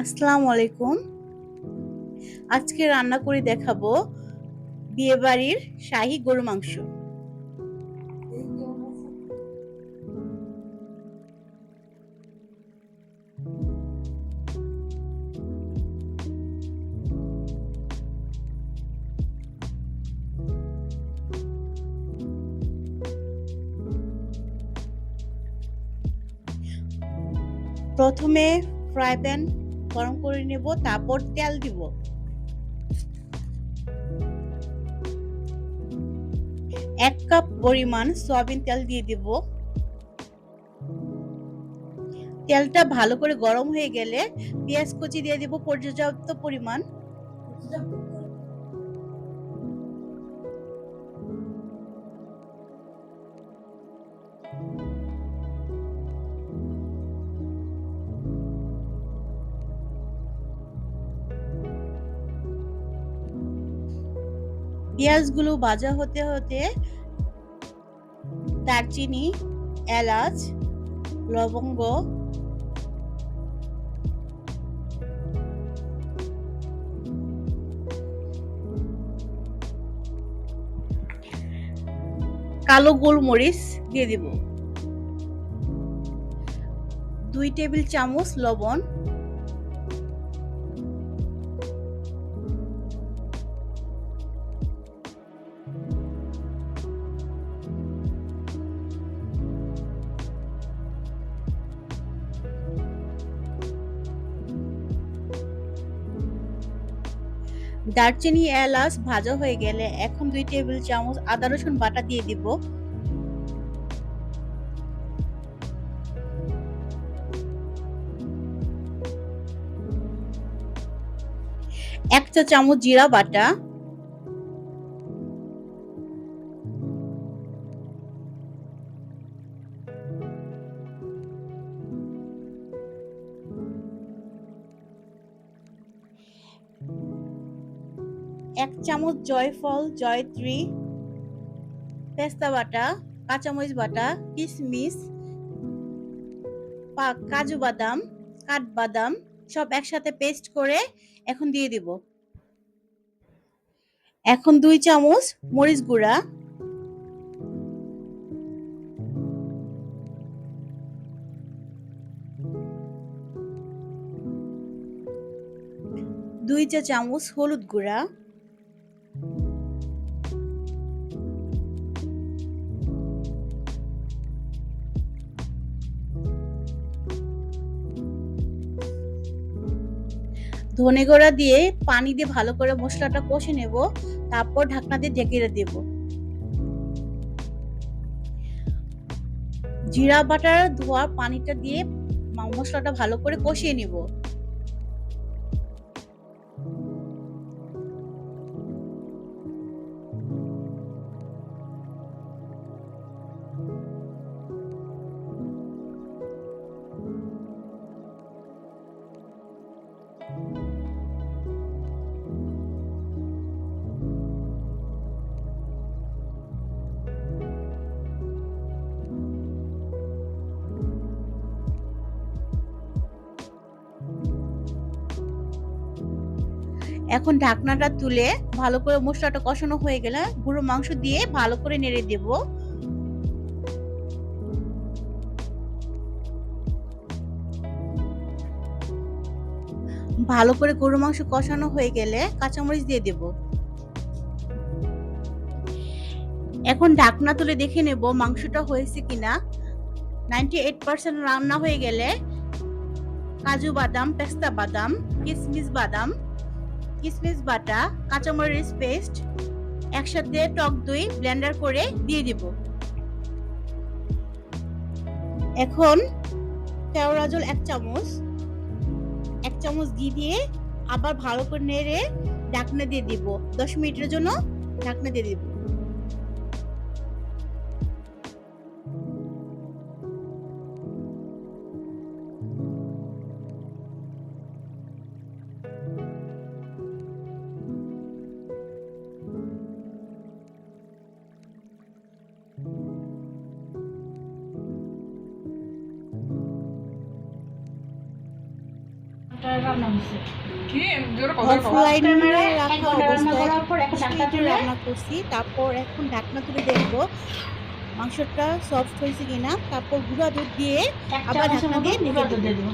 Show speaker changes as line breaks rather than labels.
আসসালামু আলাইকুম। আজকে রান্না করে দেখাবো বিয়েবাড়ির শাহী গরুর মাংস। প্রথমে ফ্রাই প্যান গরম করে নেব, তারপর তেল দিব। এক কাপ পরিমাণ সয়াবিন তেল দিয়ে দিব। তেলটা ভালো করে গরম হয়ে গেলে পেঁয়াজ কুচি দিয়ে দিব পর্যাপ্ত পরিমাণ। পেঁয়াজগুলো ভাজা হতে হতে দারচিনি, এলাচ, লবঙ্গ, কালো গোলমরিচ দিয়ে দিব। দুই টেবিল চামচ লবণ। দারচিনি, এলাচ ভাজা হয়ে গেলে এখন দুই টেবিল চামচ আদা, রসুন বাটা দিয়ে দিব। এক চা চামচ জিরা বাটা। এক চামচ জয়ফল, জয়ত্রী, পেস্তা বাটা, কাঁচামরিচ বাটা কিশমিশ কাজু বাদাম, কাঠবাদাম সব একসাথে পেস্ট করে এখন দিয়ে দিব। এখন দুই চামচ মরিচ গুঁড়া। দুই চা চামচ হলুদ গুঁড়া। ধনে গোড়া দিয়ে পানি দিয়ে ভালো করে মশলাটা কষে নেব, তারপর ঢাকনা দিয়ে ঢেকে দেব। জিরা বাটার ধোয়া পানিটা দিয়ে মশলাটা ভালো করে কষিয়ে নিব। এখন ঢাকনাটা তুলে ভালো করে মশলাটা কষানো হয়ে গেলে গুঁড়ো মাংস দিয়ে ভালো করে নেড়ে দেব। ভালো করে গরু মাংস কষানো হয়ে গেলে কাঁচামরিচ দিয়ে দেব। এখন ঢাকনা তুলে দেখে নেব মাংসটা হয়েছে কিনা। নাইনটি এইট পার্সেন্ট রান্না হয়ে গেলে কাজু বাদাম, পেস্তা বাদাম কিশমিশ বাদাম কিসমিস বাটা, কাঁচামরিচ পেস্ট একসাথে টক দই ব্লেন্ডার করে দিয়ে দিব। এখন কেওড়া জল এক চামচ এক চামচ ঘি দিয়ে আবার ভালো করে নেড়ে ঢাকনা দিয়ে দিব। দশ মিনিটের জন্য ঢাকনা দিয়ে দিব।
রান্না
করছি। তারপর এখন ঢাকনা তুলে দেখব মাংসটা সফট হয়েছে কিনা। তারপর গুঁড়া দুধ দিয়ে আবার ঢাকনা দিয়ে
দুধ
দেবো।